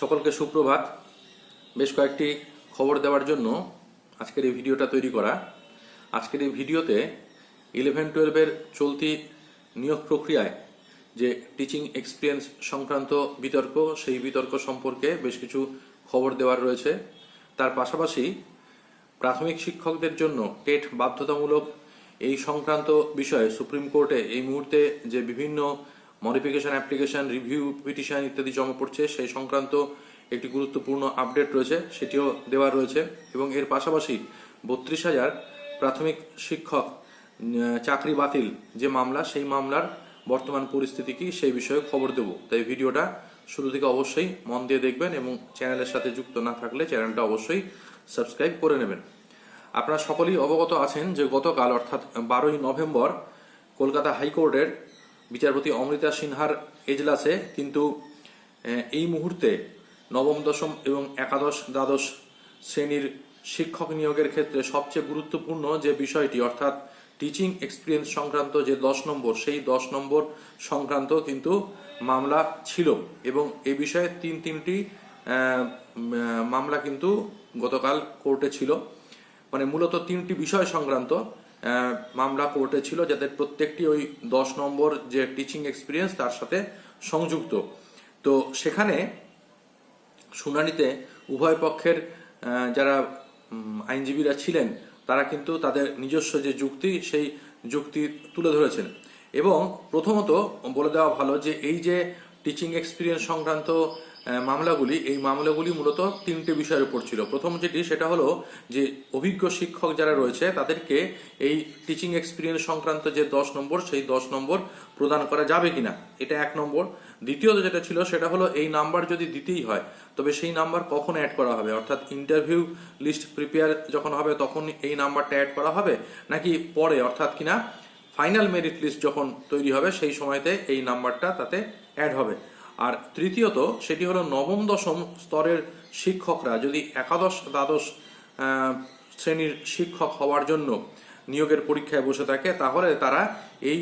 সকলকে সুপ্রভাত। বেশ কয়েকটি খবর দেওয়ার জন্য আজকের এই ভিডিওটা তৈরি করা। আজকের এই ভিডিওতে ইলেভেন টুয়েলভের চলতি নিয়োগ প্রক্রিয়ায় যে টিচিং এক্সপিরিয়েন্স সংক্রান্ত বিতর্ক, সেই বিতর্ক সম্পর্কে বেশ কিছু খবর দেওয়ার রয়েছে। তার পাশাপাশি প্রাথমিক শিক্ষকদের জন্য টেট বাধ্যতামূলক এই সংক্রান্ত বিষয়ে সুপ্রিম কোর্টে এই মুহূর্তে যে বিভিন্ন মডিফিকেশন, অ্যাপ্লিকেশন, রিভিউ, পিটিশন ইত্যাদি জমা পড়ছে। সেই সংক্রান্ত একটি গুরুত্বপূর্ণ আপডেট রয়েছে, সেটিও দেওয়া রয়েছে এবং এর পাশাপাশি বত্রিশ হাজার প্রাথমিক শিক্ষক চাকরি বাতিল যে মামলা, সেই মামলার বর্তমান পরিস্থিতি কি, সেই বিষয়ে খবর দেব। তাই ভিডিওটা শুরু থেকে অবশ্যই মন দিয়ে দেখবেন এবং চ্যানেলের সাথে যুক্ত না থাকলে চ্যানেলটা অবশ্যই সাবস্ক্রাইব করে নেবেন। আপনারা সকলেই অবগত আছেন যে গতকাল, অর্থাৎ বারোই নভেম্বর, কলকাতা হাইকোর্টের বিচারপতি অমৃতা সিনহার এজলাসে কিন্তু এই মুহূর্তে নবম, দশম এবং একাদশ, দ্বাদশ শ্রেণির শিক্ষক নিয়োগের ক্ষেত্রে সবচেয়ে গুরুত্বপূর্ণ যে বিষয়টি, অর্থাৎ টিচিং এক্সপিরিয়েন্স সংক্রান্ত যে দশ নম্বর, সেই দশ নম্বর সংক্রান্ত কিন্তু মামলা ছিল এবং এ বিষয়ে তিন তিনটি মামলা কিন্তু গতকাল কোর্টে ছিল। মানে মূলত তিনটি বিষয় সংক্রান্ত মামলা কোর্টে ছিল যাদের প্রত্যেকটি ওই দশ নম্বর যে টিচিং এক্সপিরিয়েন্স তার সাথে সংযুক্ত। তো সেখানে শুনানিতে উভয় পক্ষের যারা আইনজীবীরা ছিলেন, তারা কিন্তু তাদের নিজস্ব যে যুক্তি, সেই যুক্তি তুলে ধরেছেন। এবং প্রথমত বলে দেওয়া ভালো যে এই যে টিচিং এক্সপিরিয়েন্স সংক্রান্ত মামলাগুলি, এই মামলাগুলি মূলত তিনটে বিষয়ের উপর ছিল। প্রথম যেটি, সেটা হলো যে অভিজ্ঞ শিক্ষক যারা রয়েছে, তাদেরকে এই টিচিং এক্সপিরিয়েন্স সংক্রান্ত যে দশ নম্বর, সেই দশ নম্বর প্রদান করা যাবে কিনা, এটা এক নম্বর। দ্বিতীয়ত যেটা ছিল, সেটা হলো এই নাম্বার যদি দিতেই হয়, তবে সেই নাম্বার কখন অ্যাড করা হবে? অর্থাৎ ইন্টারভিউ লিস্ট প্রিপেয়ার যখন হবে, তখন এই নাম্বারটা অ্যাড করা হবে? নাকি পরে, অর্থাৎ কিনা ফাইনাল মেরিট লিস্ট যখন তৈরি হবে, সেই সময়তে এই নাম্বারটা তাতে অ্যাড হবে। আর তৃতীয়ত, সেটি হলো নবম দশম স্তরের শিক্ষকরা, যদি একাদশ, দ্বাদশ শ্রেণির শিক্ষক হওয়ার জন্য নিয়োগের পরীক্ষায় বসে থাকে, তাহলে তারা এই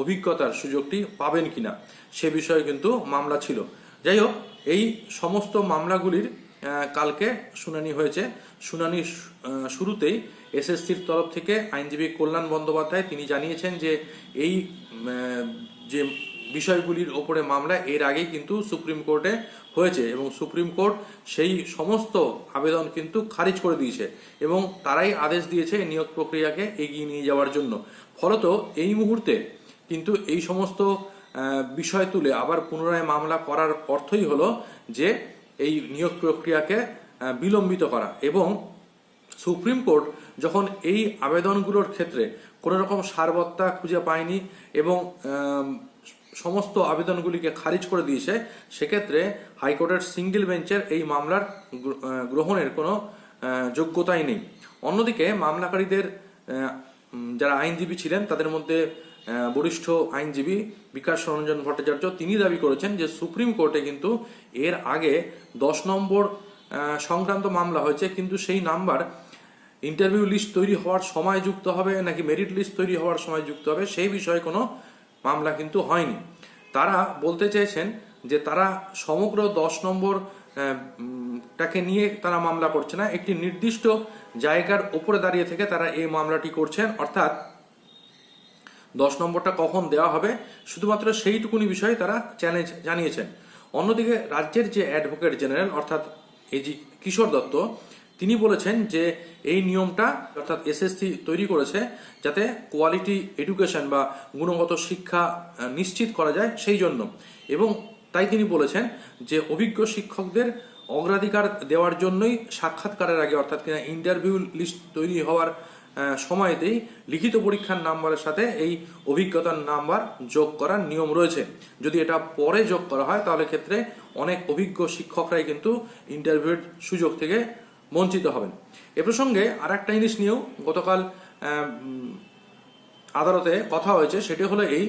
অভিজ্ঞতার সুযোগটি পাবেন কিনা, সে বিষয়ে কিন্তু মামলা ছিল। যাই হোক, এই সমস্ত মামলাগুলির কালকে শুনানি হয়েছে। শুনানির শুরুতেই এসএসসির তরফ থেকে আইনজীবী কল্যাণ বন্দ্যোপাধ্যায় তিনি জানিয়েছেন যে এই যে বিষয়গুলির ওপরে মামলা এর আগেই কিন্তু সুপ্রিম কোর্টে হয়েছে এবং সুপ্রিম কোর্ট সেই সমস্ত আবেদন কিন্তু খারিজ করে দিয়েছে এবং তারাই আদেশ দিয়েছে নিয়োগ প্রক্রিয়াকে এগিয়ে নিয়ে যাওয়ার জন্য। ফলত এই মুহূর্তে কিন্তু এই সমস্ত বিষয় তুলে আবার পুনরায় মামলা করার অর্থই হলো যে এই নিয়োগ প্রক্রিয়াকে বিলম্বিত করা এবং সুপ্রিম কোর্ট যখন এই আবেদনগুলোর ক্ষেত্রে কোনো রকম সারবত্তা খুঁজে পায়নি এবং সমস্ত আবেদনগুলিকে খারিজ করে দিয়েছে, সেক্ষেত্রে হাইকোর্টের সিঙ্গেল বেঞ্চের এই মামলার গ্রহণের কোনো যোগ্যতাই নেই। অন্যদিকে মামলাকারীদের যারা আইনজীবী ছিলেন, তাদের মধ্যে বরিষ্ঠ আইনজীবী বিকাশ রঞ্জন ভট্টাচার্য, তিনি দাবি করেছেন যে সুপ্রিম কোর্টে কিন্তু এর আগে দশ নম্বর সংক্রান্ত মামলা হয়েছে, কিন্তু সেই নাম্বার ইন্টারভিউ লিস্ট তৈরি হওয়ার সময় যুক্ত হবে, নাকি মেরিট লিস্ট তৈরি হওয়ার সময় যুক্ত হবে, সেই বিষয়ে কোনো মামলা কিন্তু হয়নি। তারা বলতে চেয়েছেন যে তারা সমগ্র দশ নম্বর টাকে নিয়ে তারা মামলা করছে না। একটি নির্দিষ্ট জায়গার ওপরে দাঁড়িয়ে থেকে তারা এই মামলাটি করছেন। অর্থাৎ দশ নম্বরটা কখন দেওয়া হবে, শুধুমাত্র সেইটুকুনি বিষয়ে তারা চ্যালেঞ্জ জানিয়েছেন। অন্যদিকে রাজ্যের যে অ্যাডভোকেট জেনারেল, অর্থাৎ এজি কিশোর দত্ত তিনি বলেছেন যে এই নিয়মটা, অর্থাৎ এসএসসি তৈরি করেছে যাতে কোয়ালিটি এডুকেশন বা গুণগত শিক্ষা নিশ্চিত করা যায় সেই জন্য। এবং তাই তিনি বলেছেন যে অভিজ্ঞ শিক্ষকদের অগ্রাধিকার দেওয়ার জন্যই সাক্ষাৎকারের আগে, অর্থাৎ কিনা ইন্টারভিউ লিস্ট তৈরি হওয়ার সময়তেই লিখিত পরীক্ষার নাম্বারের সাথে এই অভিজ্ঞতার নাম্বার যোগ করার নিয়ম রয়েছে। যদি এটা পরে যোগ করা হয়, তাহলে ক্ষেত্রে অনেক অভিজ্ঞ শিক্ষকরাই কিন্তু ইন্টারভিউর সুযোগ থেকে বঞ্চিত হবেন। এ প্রসঙ্গে আর একটা জিনিস নিয়েও গতকাল আদালতে কথা হয়েছে, সেটি হলো এই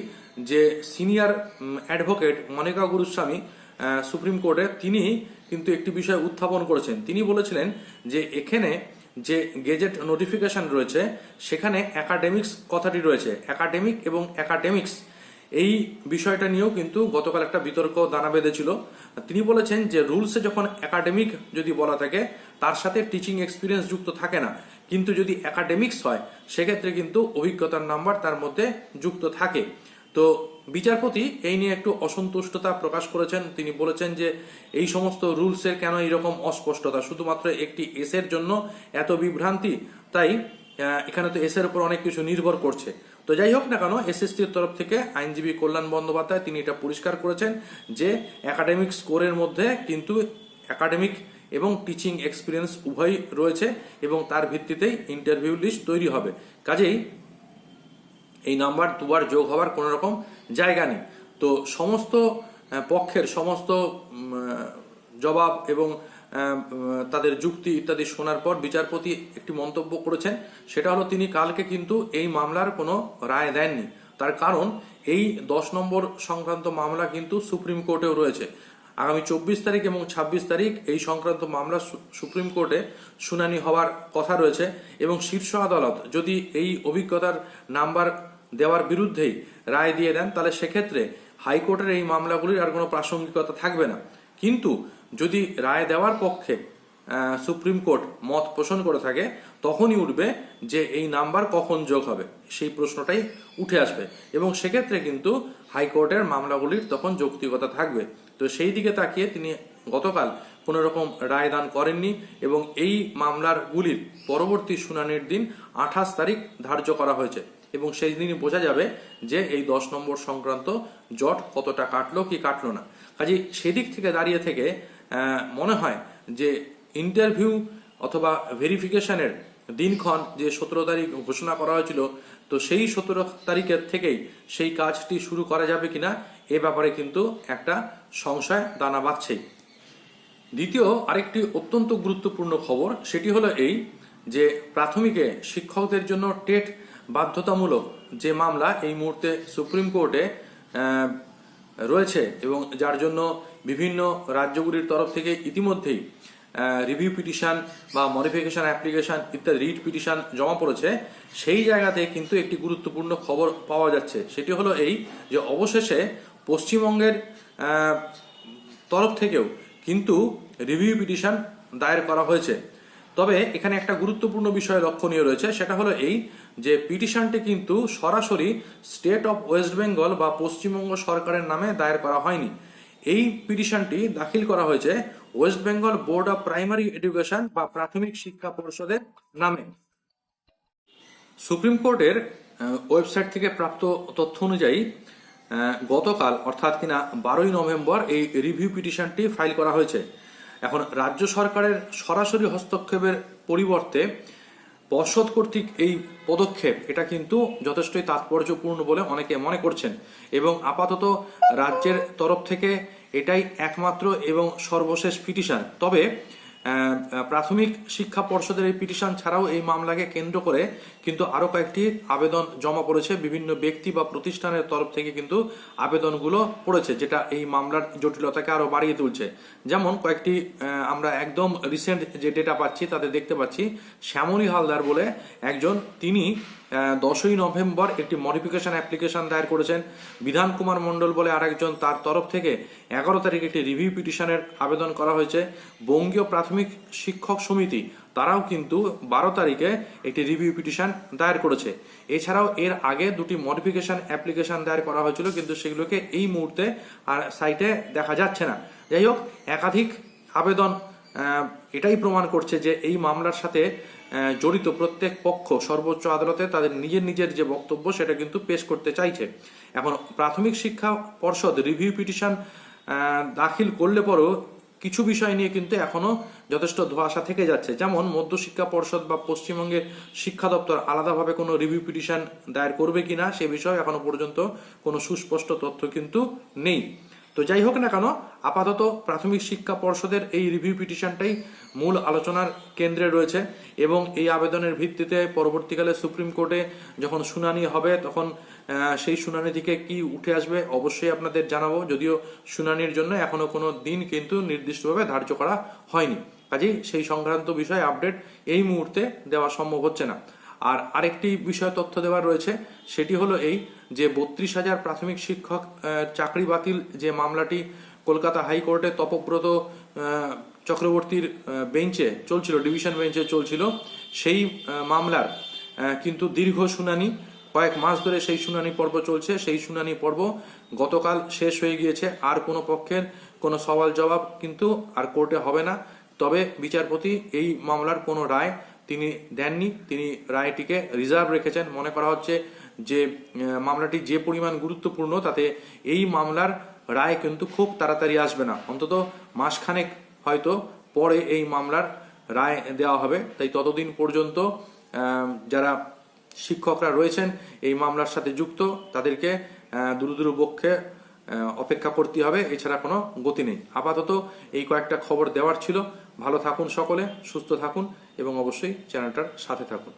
যে senior advocate Monika Guruswamy supreme কোর্টে তিনি কিন্তু একটি বিষয় উত্থাপন করেছেন। তিনি বলেছিলেন যে এখানে যে গেজেট নোটিফিকেশন রয়েছে, সেখানে একাডেমিক্স কথাটি রয়েছে। একাডেমিক এবং একাডেমিক্স, এই বিষয়টা নিয়েও কিন্তু গতকাল একটা বিতর্ক দানা বেঁধেছিল। তিনি বলেছেন যে রুলসে যখন একাডেমিক যদি বলা থাকে তার সাথে টিচিং এক্সপিরিয়েন্স যুক্ত থাকে না। কিন্তু যদি একাডেমিক্স হয়, সেক্ষেত্রে কিন্তু অভিজ্ঞতার নাম্বার তার মধ্যে যুক্ত থাকে। তো বিচারপতি এই নিয়ে একটু অসন্তুষ্টতা প্রকাশ করেছেন। তিনি বলেছেন যে, এই সমস্ত রুলসের কেন এরকম অস্পষ্টতা? শুধুমাত্র একটি এসের জন্য এত বিভ্রান্তি, তাই এখানে তো এসের উপর অনেক কিছু নির্ভর করছে। তো যাই হোক না কেন এসএসসির তরফ থেকে আইনজীবী কল্যাণ বন্দ্যোপাধ্যায় তিনি এটা পরিষ্কার করেছেন যে একাডেমিক স্কোরের মধ্যে কিন্তু একাডেমিক এবং টিচিং এক্সপিরিয়েন্স উভয়ই রয়েছে এবং তার ভিত্তিতেই ইন্টারভিউ লিস্ট তৈরি হবে। কাজেই এই নাম্বার দুবার যোগ হওয়ার কোনো রকম জায়গা নেই। তো সমস্ত পক্ষের সমস্ত জবাব এবং তাদের যুক্তি ইত্যাদি শোনার পর বিচারপতি একটি মন্তব্য করেছেন। সেটা হলো, তিনি কালকে কিন্তু এই মামলার কোনো রায় দেননি। তার কারণ, এই দশ নম্বর সংক্রান্ত মামলা কিন্তু সুপ্রিম কোর্টেও রয়েছে। আগামী চব্বিশ তারিখ এবং ছাব্বিশ তারিখ এই সংক্রান্ত মামলা সুপ্রিম কোর্টে শুনানি হওয়ার কথা রয়েছে এবং শীর্ষ আদালত যদি এই অভিজ্ঞতার নাম্বার দেওয়ার বিরুদ্ধেই রায় দিয়ে দেন, তাহলে সেক্ষেত্রে হাইকোর্টের এই মামলাগুলির আর কোনো প্রাসঙ্গিকতা থাকবে না। কিন্তু যদি রায় দেওয়ার পক্ষে সুপ্রিম কোর্ট মত পোষণ করে থাকে, তখনই উঠবে যে এই নাম্বার কখন যোগ হবে। সেই প্রশ্নটাই উঠে আসবে। এবং সেক্ষেত্রে কিন্তু হাইকোর্টের মামলাগুলির তখন যৌক্তিকতা থাকবে। তো সেই দিকে তাকিয়ে তিনি গতকাল কোনো রকম রায় দান করেননি এবং এই মামলারগুলির পরবর্তী শুনানির দিন আঠাশ তারিখ ধার্য করা হয়েছে। এবং সেই দিনই বোঝা যাবে যে এই দশ নম্বর সংক্রান্ত জট কতটা কাটলো কি কাটলো না। কাজে সেদিক থেকে দাঁড়িয়ে থেকে মনে হয় যে ইন্টারভিউ অথবা ভেরিফিকেশনের দিনক্ষণ যে সতেরো তারিখ ঘোষণা করা হয়েছিল, তো সেই সতেরো তারিখের থেকেই সেই কাজটি শুরু করা যাবে কিনা, এ ব্যাপারে কিন্তু একটা সংশয় দানা বাঁধছেই দ্বিতীয় আরেকটি অত্যন্ত গুরুত্বপূর্ণ খবর, সেটি হলো এই যে প্রাথমিকে শিক্ষকদের জন্য টেট বাধ্যতামূলক যে মামলা এই মুহূর্তে সুপ্রিম কোর্টে রয়েছে এবং যার জন্য বিভিন্ন রাজ্যগুলির তরফ থেকে ইতিমধ্যেই রিভিউ পিটিশন বা মডিফিকেশন অ্যাপ্লিকেশন ইত্যাদি রিট পিটিশন জমা পড়েছে, সেই জায়গাতে কিন্তু একটি গুরুত্বপূর্ণ খবর পাওয়া যাচ্ছে। সেটি হলো এই যে অবশেষে পশ্চিমবঙ্গের তরফ থেকেও কিন্তু রিভিউ পিটিশন দায়ের করা হয়েছে। তবে এখানে একটা গুরুত্বপূর্ণ বিষয় লক্ষণীয় রয়েছে, সেটা হলো এই যে পিটিশনটি কিন্তু সরাসরি স্টেট অফ ওয়েস্ট বেঙ্গল বা পশ্চিমবঙ্গ সরকারের নামে দায়ের করা হয়নি। এই পিটিশনটি দাখিল করা হয়েছে West Bengal board of primary education বা প্রাথমিক শিক্ষা পরিষদের নামে। সুপ্রিম কোর্টের ওয়েবসাইট থেকে প্রাপ্ত তথ্য অনুযায়ী গতকাল অর্থাৎ কিনা বারোই নভেম্বর এই রিভিউ পিটিশনটি ফাইল করা হয়েছে। এখন রাজ্য সরকারের সরাসরি হস্তক্ষেপের পরিবর্তে পর্ষদ কর্তৃক এই পদক্ষেপ, এটা কিন্তু যথেষ্টই তাৎপর্যপূর্ণ বলে অনেকে মনে করছেন এবং আপাতত রাজ্যের তরফ থেকে এটাই একমাত্র এবং সর্বশেষ পিটিশন। তবে প্রাথমিক শিক্ষা পর্ষদের এই পিটিশন ছাড়াও এই মামলাকে কেন্দ্র করে কিন্তু আরও কয়েকটি আবেদন জমা পড়েছে। বিভিন্ন ব্যক্তি বা প্রতিষ্ঠানের তরফ থেকে কিন্তু আবেদনগুলো পড়েছে, যেটা এই মামলার জটিলতাকে আরও বাড়িয়ে তুলছে। যেমন কয়েকটি আমরা একদম রিসেন্ট যে ডেটা পাচ্ছি, তাতে দেখতে পাচ্ছি শ্যামলী হালদার বলে একজন। তিনি দশই নভেম্বর একটি মডিফিকেশন অ্যাপ্লিকেশন দায়ের করেছেন। বিধান কুমার মণ্ডল বলে আরেকজন, তার তরফ থেকে এগারো তারিখ একটি রিভিউ পিটিশনের আবেদন করা হয়েছে। বঙ্গীয় প্রাথমিক শিক্ষক সমিতি তারাও কিন্তু বারো তারিখে একটি রিভিউ পিটিশন দায়ের করেছে। এছাড়াও এর আগে দুটি মডিফিকেশন অ্যাপ্লিকেশন দায়ের করা হয়েছিল, কিন্তু সেগুলোকে এই মুহূর্তে আর সাইটে দেখা যাচ্ছে না। যাই হোক, একাধিক আবেদন এটাই প্রমাণ করছে যে এই মামলার সাথে জড়িত প্রত্যেক পক্ষ সর্বোচ্চ আদালতে তাদের নিজের নিজের যে বক্তব্য সেটা কিন্তু পেশ করতে চাইছে। এখন প্রাথমিক শিক্ষা পর্ষদ রিভিউ পিটিশন দাখিল করলে পরও কিছু বিষয় নিয়ে কিন্তু এখনও যথেষ্ট ধোয়াশা থেকে যাচ্ছে। যেমন মধ্যশিক্ষা পর্ষদ বা পশ্চিমবঙ্গের শিক্ষা দপ্তর আলাদাভাবে কোনো রিভিউ পিটিশন দায়ের করবে কিনা সে বিষয়ে এখনও পর্যন্ত কোনো সুস্পষ্ট তথ্য কিন্তু নেই। তো যাই হোক না কেন, আপাতত প্রাথমিক শিক্ষা পর্ষদের এই রিভিউ পিটিশনটাই মূল আলোচনার কেন্দ্রে রয়েছে এবং এই আবেদনের ভিত্তিতে পরবর্তীকালে সুপ্রিম কোর্টে যখন শুনানি হবে, তখন সেই শুনানি থেকে কি উঠে আসবে অবশ্যই আপনাদের জানাব। যদিও শুনানির জন্য এখনও কোনো দিন কিন্তু নির্দিষ্টভাবে ধার্য করা হয়নি। কাজেই সেই সংক্রান্ত বিষয়ে আপডেট এই মুহূর্তে দেওয়া সম্ভব হচ্ছে না। আর আরেকটি বিষয় তথ্য দেওয়ার রয়েছে, সেটি হলো এই যে বত্রিশ হাজার প্রাথমিক শিক্ষক চাকরি বাতিল যে মামলাটি কলকাতা হাইকোর্টে তপব্রত চক্রবর্তীর বেঞ্চে চলছিল, ডিভিশন বেঞ্চে চলছিল, সেই মামলার কিন্তু দীর্ঘ শুনানি, কয়েক মাস ধরে সেই শুনানি পর্ব চলছে, সেই শুনানি পর্ব গতকাল শেষ হয়ে গিয়েছে, আর কোনো পক্ষের কোনো সওয়াল জবাব কিন্তু আর কোর্টে হবে না। তবে বিচারপতি এই মামলার কোনো রায় তিনি দেননি তিনি রায়টিকে রিজার্ভ রেখেছেন। মনে করা হচ্ছে যে মামলাটি যে পরিমাণ গুরুত্বপূর্ণ তাতে এই মামলার রায় কিন্তু খুব তাড়াতাড়ি আসবে না। অন্তত মাসখানেক হয়তো পরে এই মামলার রায় দেওয়া হবে। তাই ততদিন পর্যন্ত যারা শিক্ষকরা রয়েছেন এই মামলার সাথে যুক্ত তাদেরকে আহ, দুরু দুরু পক্ষে অপেক্ষা করতে হবে। এছাড়া কোনো গতি নেই। আপাতত এই কয়েকটা খবর দেওয়ার ছিল। ভালো থাকুন সকলে সুস্থ থাকুন এবং অবশ্যই চ্যানেলটার সাথে থাকুন।